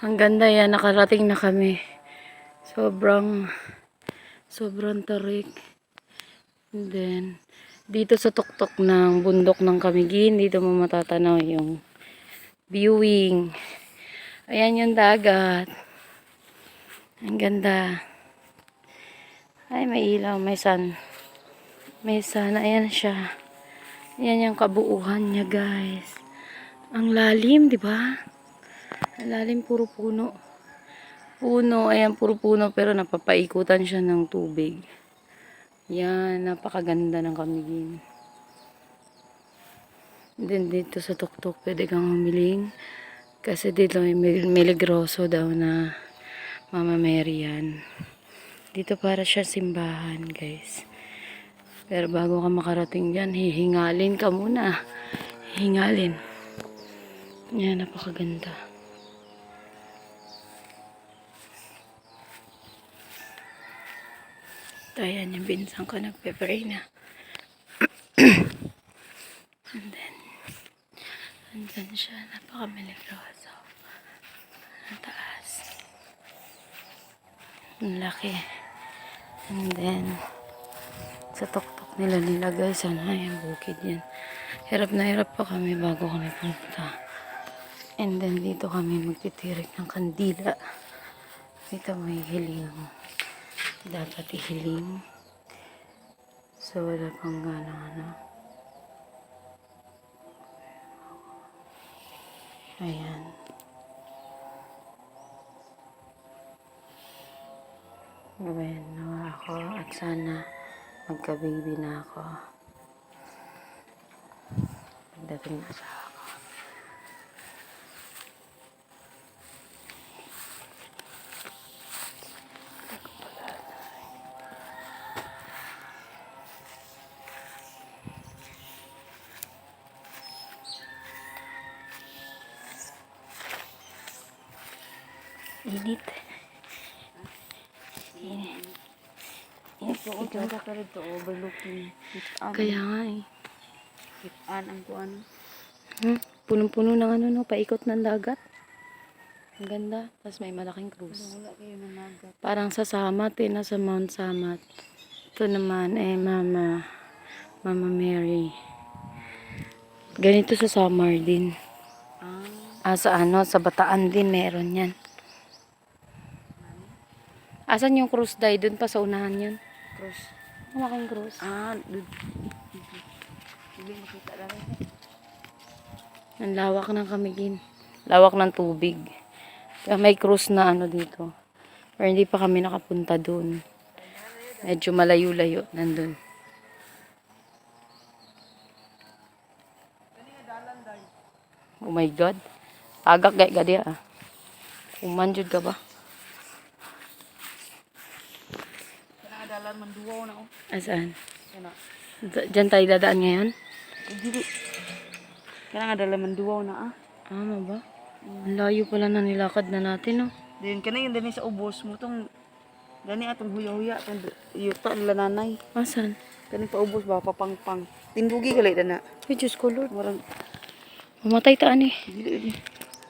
Ang ganda yan, nakarating na kami. Sobrang, sobrang tarik. And then, dito sa tuktok ng bundok ng Kamigin, dito mo matatanaw yung viewing. Ayan yung dagat. Ang ganda. Ay, may ilaw, may sun. May sun, ayan siya. Ayan yung kabuuhan niya, guys. Ang lalim, di ba? Ang lalim, puro puno. Puno, ayan, puro puno, pero napapaikutan siya ng tubig. Yan, napakaganda ng kamigin. Then dito sa tuktok, pwede kang humiling. Kasi dito may mil- miligroso daw na Mama Mary yan. Dito para siya simbahan, guys. Pero bago ka makarating dyan, hihingalin ka muna. Hihingalin. Yan, napakaganda. Ito, yan yung binsang ko nagpe-pray na. And then, andyan siya, napakamiligroso. Ang taas. Ang laki. And then, sa tuktok nila nilagay sana yung bukid yan. Hirap na hirap pa kami bago kami pumunta. And then, dito kami magtitirik ng kandila. Dito may hiling. Dapat ihiling. So, wala pang gana, ano. Ayan. Gabayan nawa ako at sana magka-baby na ako. Pagdating na sa Init. Init. Oo, talaga ka rin to, overlooking. Kaya nga eh. Kitaan ang kuan. Hmm? Punong-puno ng ano no, paikot ng dagat. Ang ganda. Tapos may malaking cruise. Wala kayo na nagat. Parang sa Samat eh, nasa Mount Samat. Ito naman eh, Mama, Mama Mary. Ganito sa Samar din. Ah, Ah, sa ano, sa Bataan din meron yan. Asan yung cruise day? Doon pa sa unahan yun. cross. Malaking cruise. Ah, dud. Hindi makita lang. Ang lawak ng kamigin. Lawak ng tubig. May cruise na ano dito. Pero hindi pa kami nakapunta doon. Medyo malayo-layo nandun. Oh my God. Agak gay gadi ah. Umanjud ka ba? Kana dalan man duwaw na oh. Asaan? Kana. Diyan tayo dadaan ngayon? Dili. Kana nga dalan man duwaw na ah. Tama ba? Ang layo pala na nilakad na natin, no? Then kana yung dani sa ubos mo tong gani atong huya-huya tong yuta nila nanay. Asan? Kani pa ubos ba papangpang. Tindugi galay na. Ay, Diyos ko, Lord. Warang Mamatay taan eh. dili dili.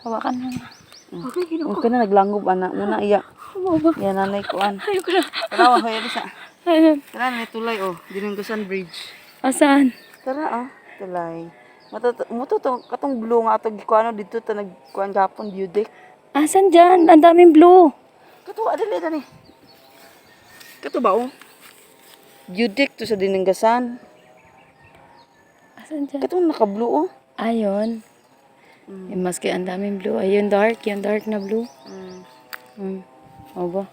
Hawakan mo na. Okay, O kana naglangob ana muna iya. Ano ba? Ya nanay kuan. Ayoko na. Tara, hoy bisa. Ayan. Tara, may tulay oh. Dinunggasan bridge. Asaan? Tara ah, tulay. Matuto, mututo, katong blue nga atong gikuano dito ta nagkuan gapon view deck. Asan dyan? Ang daming blue. Kato adali dani. Kato ba oh? View deck to sa dinunggasan. Asan dyan? Kato naka-blue oh. Ayun. Mm. Yung maski ang daming blue. Ayun, dark. Yung dark na blue. Mm. Hmm. O ba?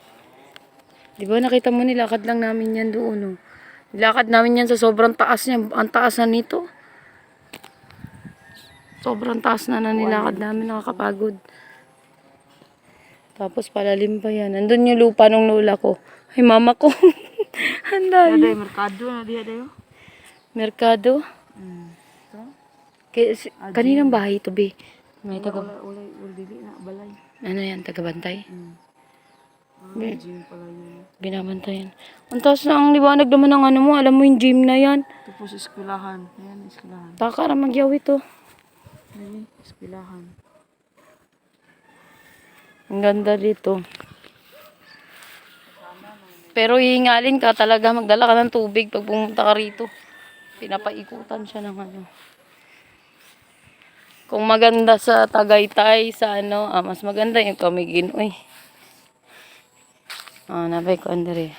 Di ba nakita mo nilakad lang namin yan doon, oh. Nilakad namin yan sa sobrang taas niya. Ang taas na nito. Sobrang taas na na nilakad namin. Nakakapagod. Tapos palalim pa yan. Nandun yung lupa ng lola ko. Ay, mama ko. Ang Ada dami. merkado na diha dayo. Merkado. Mm. Kaya, si- kaninang bahay ito, be? May taga... Wala wala dili na balay. Ano yan? Tagabantay? Mm. Ah, gym pala yun. Binabantayan. Ang taas na ang liwanag naman ng ano mo. Alam mo yung gym na yan. Tapos eskwelahan. Ayan, eskwelahan. Baka na magyaw ito. Ayan, eskwelahan. Ang ganda dito. Pero hihingalin ka talaga, magdala ka ng tubig pag pumunta ka rito. Pinapaikutan siya ng ano. Kung maganda sa Tagaytay, sa ano, ah, mas maganda yung Camiguin. Uy. Ah, nabay ko, Andre.